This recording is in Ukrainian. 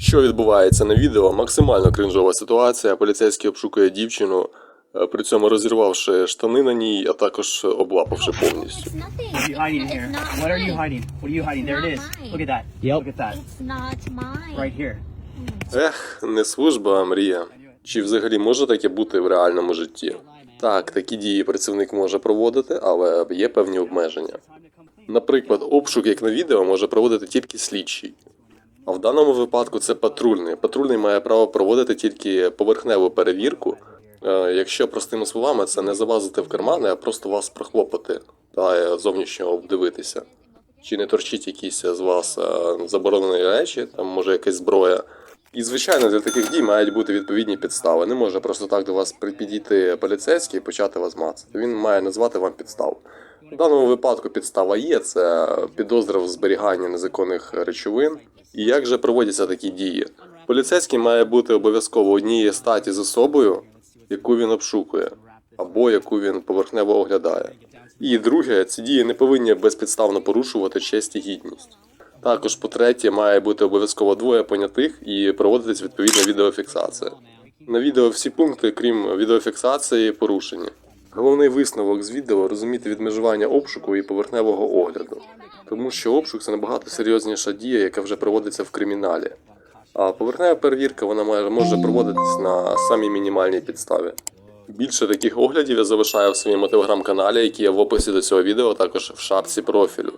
Що відбувається на відео? Максимально кринжова ситуація. Поліцейський обшукує дівчину, е, при цьому розірвавши штани на ній, а також облапавши повністю. Ех, не служба, а мрія. Чи взагалі може таке бути в реальному житті? Так, такі дії працівник може проводити, але є певні обмеження. Наприклад, обшук, як на відео, може проводити тільки слідчий. А в даному випадку це патрульний. Патрульний має право проводити тільки поверхневу перевірку. Е, Якщо простими словами, це не залазити в кармани, а просто вас прохлопати та е, зовнішньо обдивитися. Чи не торчить якісь з вас е, заборонені речі, там може якась зброя. І звичайно, для таких дій мають бути відповідні підстави. Не може просто так до вас підійти поліцейський і почати вас мацати. Він має назвати вам підставу. В даному випадку підстава є, це підозра в зберіганні незаконних речовин. І як же проводяться такі дії? Поліцейський має бути обов'язково однієї статі з особою, яку він обшукує, або яку він поверхнево оглядає. І друге, ці дії не повинні безпідставно порушувати честь і гідність. Також, по-третє, має бути обов'язково двоє понятих і проводитись відповідна відеофіксація. На відео всі пункти, крім відеофіксації, порушені. Головний висновок з відео розуміти відмежування обшуку і поверхневого огляду, тому що обшук це набагато серйозніша дія, яка вже проводиться в криміналі. А поверхнева перевірка вона може проводитись на самій мінімальній підставі. Більше таких оглядів я залишаю в своєму телеграм-каналі, який є в описі до цього відео, а також в шапці профілю.